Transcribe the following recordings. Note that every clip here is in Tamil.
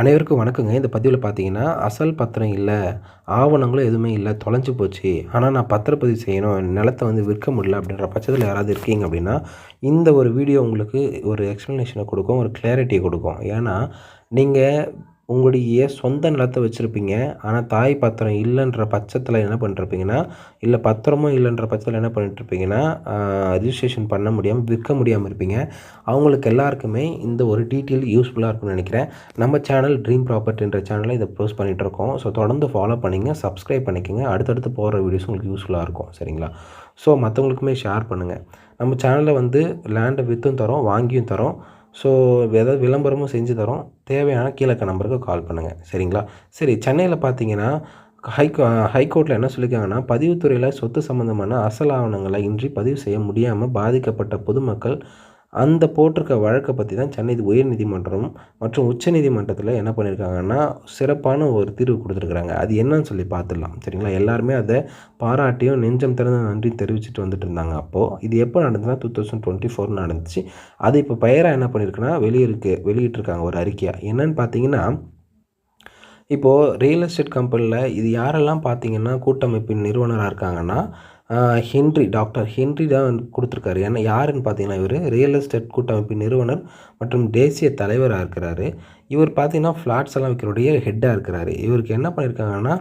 அனைவருக்கும் வணக்கங்க. இந்த பதிவில் பார்த்தீங்கன்னா அசல் பத்திரம் இல்லை ஆவணங்களும் எதுவுமே இல்லை தொலைஞ்சு போச்சு. ஆனால் நான் பத்திரப்பதிவு செய்யணும் நிலத்தை வந்து விற்க முடியல அப்படின்ற பட்சத்தில் யாராவது இருக்கீங்க அப்படின்னா இந்த ஒரு வீடியோ உங்களுக்கு ஒரு எக்ஸ்ப்ளனேஷனை கொடுக்கும் ஒரு கிளாரிட்டியை கொடுக்கும். ஏன்னா நீங்கள் உங்களுடைய சொந்த நிலத்தை வச்சுருப்பீங்க. ஆனால் தாய் பத்திரம் இல்லைன்ற பட்சத்தில் என்ன பண்ணிருப்பீங்கன்னா இல்லை பத்திரமும் இல்லைன்ற பட்சத்தில் என்ன பண்ணிட்டுருப்பீங்கன்னா ரிஜிஸ்ட்ரேஷன் பண்ண முடியாமல் விற்க முடியாமல் இருப்பீங்க. அவங்களுக்கு எல்லாருக்குமே இந்த ஒரு டீட்டெயில் யூஸ்ஃபுல்லாக இருக்கும்னு நினைக்கிறேன். நம்ம சேனல் ட்ரீம் ப்ராப்பர்ட்டின்ற சேனலில் இதை ப்ரோஸ் பண்ணிகிட்ருக்கோம் ஸோ தொடர்ந்து ஃபாலோ பண்ணிங்க சப்ஸ்கிரைப் பண்ணிக்கோங்க. அடுத்தடுத்து போகிற வீடியோஸ் உங்களுக்கு யூஸ்ஃபுல்லாக இருக்கும். சரிங்களா? ஸோ மற்றவங்களுக்குமே ஷேர் பண்ணுங்கள் நம்ம சேனலில் வந்து லேண்டை விற்றும் தரோம் வாங்கியும் தரோம். ஸோ ஏதாவது விளம்பரமும் செஞ்சு தரோம். தேவையான கீழக்க நம்பருக்கு கால் பண்ணுங்கள் சரிங்களா? சரி சென்னையில் பார்த்தீங்கன்னா ஹைகோ ஹைகோர்ட்டில் என்ன சொல்லியிருக்காங்கன்னா பதிவுத்துறையில் சொத்து சம்மந்தமான அசல் ஆவணங்களை இன்றி பதிவு செய்ய முடியாமல் பாதிக்கப்பட்ட பொதுமக்கள் அந்த போட்டிருக்க வழக்கை பற்றி தான் சென்னை உயர்நீதிமன்றம் மற்றும் உச்சநீதிமன்றத்தில் என்ன பண்ணியிருக்காங்கன்னா சிறப்பான ஒரு தீர்வு கொடுத்துருக்குறாங்க. அது என்னன்னு சொல்லி பார்த்துடலாம். சரிங்களா? எல்லாருமே அதை பாராட்டியும் நெஞ்சம் திறந்த நன்றி தெரிவிச்சுட்டு வந்துட்டு இருந்தாங்க அப்போது இது எப்போ நடந்ததுன்னா டூ தௌசண்ட் டுவெண்ட்டி ஃபோர் நடந்துச்சு. அது இப்போ பெயராக என்ன பண்ணியிருக்குன்னா வெளியிருக்கு வெளியிட்டிருக்காங்க ஒரு அறிக்கையாக என்னன்னு பார்த்தீங்கன்னா இப்போது ரியல் எஸ்டேட் கம்பெனியில் இது யாரெல்லாம் பார்த்தீங்கன்னா கூட்டமைப்பின் நிறுவனராக இருக்காங்கன்னா ஹென்றி டாக்டர் ஹென்றி தான் கொடுத்துருக்காரு. ஏன்னா யாருன்னு பார்த்தீங்கன்னா இவர் ரியல் எஸ்டேட் கூட்டமைப்பு நிறுவனர் மற்றும் தேசிய தலைவராக இருக்கிறாரு. இவர் பார்த்தீங்கன்னா ஃப்ளாட்ஸ் எல்லாம் விற்கிறோடைய ஹெட்டாக இருக்கிறாரு. இவருக்கு என்ன பண்ணியிருக்காங்கன்னா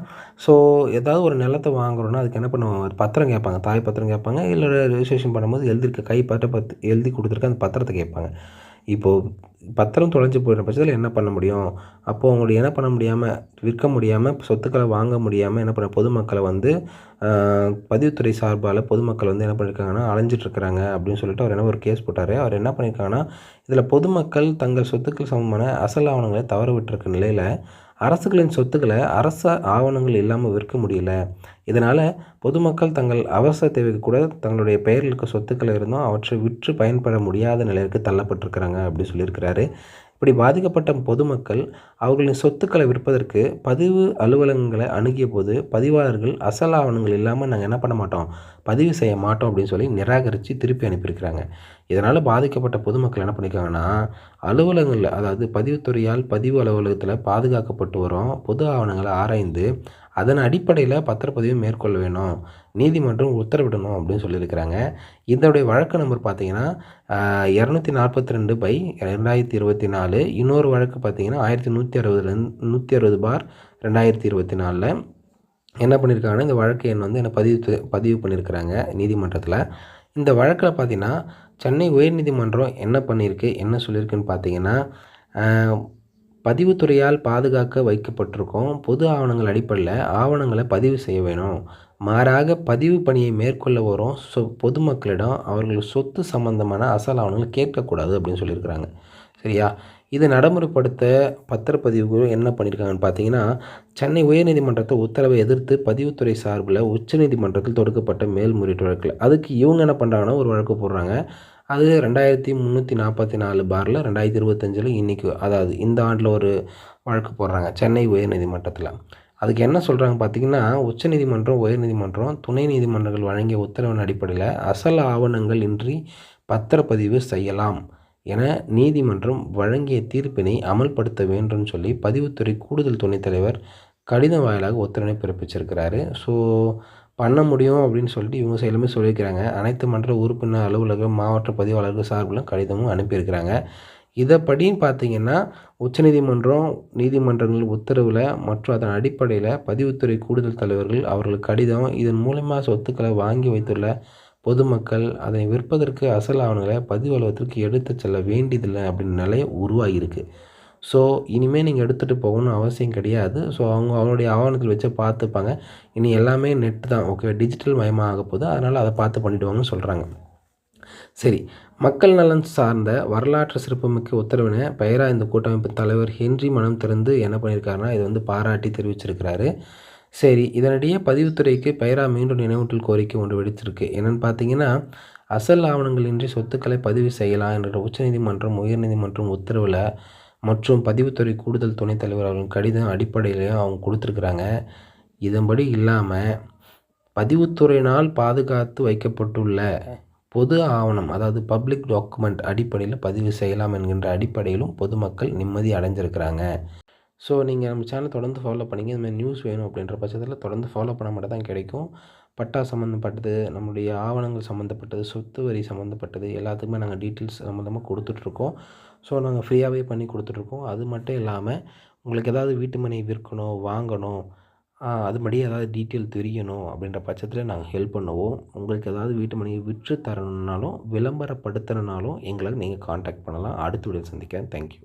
ஸோ ஏதாவது ஒரு நிலத்தை வாங்குறோன்னா அதுக்கு என்ன பண்ணுவாங்க? பத்திரம் கேட்பாங்க. தாய் பத்திரம் கேட்பாங்க. இல்லை ரெஜிஸ்ட்ரேஷன் பண்ணும்போது எழுதிருக்க கை பட்ட பத்து எழுதி கொடுத்துருக்க அந்த பத்திரத்தை கேட்பாங்க. இப்போது பத்திரம் தொலைஞ்சு போயிடுற பட்சத்தில் என்ன பண்ண முடியும்? அப்போது அவங்களுக்கு என்ன பண்ண முடியாமல் விற்க முடியாமல் சொத்துக்களை வாங்க முடியாமல் என்ன பண்ண பொதுமக்களை வந்து பதிவுத்துறை சார்பால் பொதுமக்கள் வந்து என்ன பண்ணியிருக்காங்கன்னா அலைஞ்சிட்ருக்கிறாங்க அப்படின்னு சொல்லிட்டு அவர் என்ன ஒரு கேஸ் போட்டார். அவர் என்ன பண்ணியிருக்காங்கன்னா இதில் பொதுமக்கள் தங்கள் சொத்துக்கள் சமமான அசல் ஆவணங்களை தவற விட்டுருக்க நிலையில் அரசுகளின் சொத்துக்களை அரச ஆவணங்கள் இல்லாமல் விற்க முடியல. இதனால் பொதுமக்கள் தங்கள் அவசர தேவைக்கு கூட தங்களுடைய பெயர்களுக்கு சொத்துக்களை இருந்தும் அவற்றை விற்று பயன்பட முடியாத நிலைக்கு தள்ளப்பட்டிருக்கிறாங்க அப்படி சொல்லியிருக்கிறாரு. இப்படி பாதிக்கப்பட்ட பொதுமக்கள் அவர்களின் சொத்துக்களை விற்பதற்கு பதிவு அலுவலகங்களை அணுகிய போது பதிவாளர்கள் அசல் ஆவணங்கள் இல்லாமல் நாங்கள் என்ன பண்ண மாட்டோம்? பதிவு செய்ய மாட்டோம் அப்படின்னு சொல்லி நிராகரித்து திருப்பி அனுப்பியிருக்கிறாங்க. இதனால் பாதிக்கப்பட்ட பொதுமக்கள் என்ன பண்ணியிருக்காங்கன்னா அலுவலகங்களில் அதாவது பதிவுத்துறையால் பதிவு அலுவலகத்தில் பாதுகாக்கப்பட்டு வரும் பொது ஆவணங்களை ஆராய்ந்து அதன் அடிப்படையில் பத்திரப்பதிவு மேற்கொள்ள வேணும். நீதிமன்றம் உத்தரவிடணும் அப்படின்னு சொல்லியிருக்கிறாங்க. இதோடைய வழக்கு நம்பர் பார்த்தீங்கன்னா இரநூத்தி நாற்பத்தி ரெண்டு பை ரெண்டாயிரத்தி இருபத்தி நாலு. இன்னொரு வழக்கு பார்த்தீங்கன்னா ஆயிரத்தி நூற்றி அறுபதுலேருந்து நூற்றி அறுபது பார் ரெண்டாயிரத்தி இருபத்தி நாலில். என்ன பண்ணியிருக்காங்கன்னா இந்த வழக்கு எண் வந்து என்ன பதிவு பதிவு பண்ணியிருக்கிறாங்க நீதிமன்றத்தில். இந்த வழக்கில் பார்த்தீங்கன்னா சென்னை உயர்நீதிமன்றம் என்ன பண்ணியிருக்கு என்ன சொல்லியிருக்குன்னு பார்த்தீங்கன்னா பதிவுத்துறையால் பாதுகாக்க வைக்கப்பட்டிருக்கும் பொது ஆவணங்கள் அடிப்படையில் ஆவணங்களை பதிவு செய்ய வேணும். மாறாக பதிவு பணியை மேற்கொள்ள வரும் சொ பொதுமக்களிடம் அவர்கள் சொத்து சம்பந்தமான அசல் ஆவணங்கள் கேட்கக்கூடாது அப்படின்னு சொல்லியிருக்கிறாங்க. சரியா? இதை நடைமுறைப்படுத்த பத்திரப்பதிவு என்ன பண்ணியிருக்காங்கன்னு பார்த்தீங்கன்னா சென்னை உயர்நீதிமன்றத்தை உத்தரவை எதிர்த்து பதிவுத்துறை சார்பில் உச்சநீதிமன்றத்தில் தொடுக்கப்பட்ட மேல்முறையீட்டு வழக்கில் அதுக்கு இவங்க என்ன பண்ணுறாங்கன்னா ஒரு வழக்கு போடுறாங்க. அது ரெண்டாயிரத்தி முந்நூற்றி நாற்பத்தி நாலு பாரில் ரெண்டாயிரத்தி இருபத்தஞ்சில் இன்றைக்கி அதாவது இந்த ஆண்டில் ஒரு வழக்கு போடுறாங்க சென்னை உயர்நீதிமன்றத்தில். அதுக்கு என்ன சொல்கிறாங்க பார்த்திங்கன்னா உச்சநீதிமன்றம் உயர்நீதிமன்றம் துணை நீதிமன்றங்கள் வழங்கிய உத்தரவின் அடிப்படையில் அசல் ஆவணங்கள் இன்றி பத்திரப்பதிவு செய்யலாம் என நீதிமன்றம் வழங்கிய தீர்ப்பினை அமல்படுத்த வேண்டும் சொல்லி பதிவுத்துறை கூடுதல் துணைத் தலைவர் கடிதம் வாயிலாக உத்தரவினை பிறப்பிச்சிருக்கிறாரு. ஸோ பண்ண முடியும் அப்படின்னு சொல்லிட்டு இவங்க செயலுமே சொல்லியிருக்கிறாங்க. அனைத்து மன்ற உறுப்பினர் அலுவலக மாவட்ட பதிவாளர்கள் சார்பிலும் கடிதமும் அனுப்பியிருக்கிறாங்க. இதைப்படின்னு பார்த்தீங்கன்னா உச்சநீதிமன்றம் நீதிமன்றங்கள் உத்தரவில் மற்றும் அதன் அடிப்படையில் பதிவுத்துறை கூடுதல் தலைவர்கள் அவர்களுக்கு கடிதம் இதன் மூலமாக சொத்துக்களை வாங்கி வைத்துள்ள பொதுமக்கள் அதனை விற்பதற்கு அசல் ஆவணங்களை பதிவு அலுவலகத்திற்கு எடுத்து செல்ல வேண்டியதில்லை அப்படின்ற நிலை உருவாகியிருக்கு. ஸோ இனிமேல் நீங்கள் எடுத்துகிட்டு போகணும்னு அவசியம் கிடையாது. ஸோ அவங்க அவங்களுடைய ஆவணத்தில் வச்சு பார்த்துப்பாங்க. இனி எல்லாமே நெட் தான். ஓகே டிஜிட்டல் மயமாக ஆக போகுது. அதனால் அதை பார்த்து பண்ணிவிடுவாங்கன்னு சொல்கிறாங்க சரி. மக்கள் நலன் சார்ந்த வரலாற்று சிறப்புமிக்க உத்தரவினை பெயராக இந்த கூட்டமைப்பு தலைவர் ஹென்றி மனம் திறந்து என்ன பண்ணியிருக்காருன்னா இதை வந்து பாராட்டி தெரிவிச்சிருக்கிறாரு. சரி. இதனிடையே பதிவுத்துறைக்கு பெயரா மீண்டும் நினைவூட்டல் கோரிக்கை ஒன்று வெடித்திருக்கு. என்னென்னு பார்த்தீங்கன்னா அசல் ஆவணங்களின்றி சொத்துக்களை பதிவு செய்யலாம் என்ற உச்சநீதிமன்றம் உயர்நீதிமன்றம் உத்தரவில் மற்றும் பதிவுத்துறை கூடுதல் துணைத் தலைவர் அவர்கள் கடிதம் அடிப்படையிலையும் அவங்க கொடுத்துருக்குறாங்க. இதன்படி இல்லாமல் பதிவுத்துறையினால் பாதுகாத்து வைக்கப்பட்டுள்ள பொது ஆவணம் அதாவது பப்ளிக் டாக்குமெண்ட் அடிப்படையில் பதிவு செய்யலாம் என்கின்ற அடிப்படையிலும் பொதுமக்கள் நிம்மதி அடைஞ்சிருக்கிறாங்க. ஸோ நீங்கள் நம்ம சேனல் தொடர்ந்து ஃபாலோ பண்ணிங்க. இந்த மாதிரி நியூஸ் வேணும் அப்படின்ற பட்சத்தில் தொடர்ந்து ஃபாலோ பண்ண மட்டும் தான் கிடைக்கும். பட்டா சம்மந்தப்பட்டது நம்மளுடைய ஆவணங்கள் சம்மந்தப்பட்டது சொத்து வரி சம்மந்தப்பட்டது எல்லாத்துக்குமே நாங்கள் டீட்டெயில்ஸ் சம்மந்தமாக கொடுத்துட்ருக்கோம். ஸோ நாங்கள் ஃப்ரீயாகவே பண்ணி கொடுத்துட்ருக்கோம். அது மட்டும் இல்லாமல் உங்களுக்கு ஏதாவது வீட்டு மனை விற்கணும் வாங்கணும் அதுபடி ஏதாவது டீட்டெயில் தெரியணும் அப்படின்ற பட்சத்தில் நாங்கள் ஹெல்ப் பண்ணுவோம். உங்களுக்கு ஏதாவது வீட்டு மனையை விற்று தரணுன்னாலும் விளம்பரப்படுத்தணுனாலும் எங்களை நீங்கள் காண்டாக்ட் பண்ணலாம். அடுத்த வீடியோ சந்திக்கிறேன். தேங்க்யூ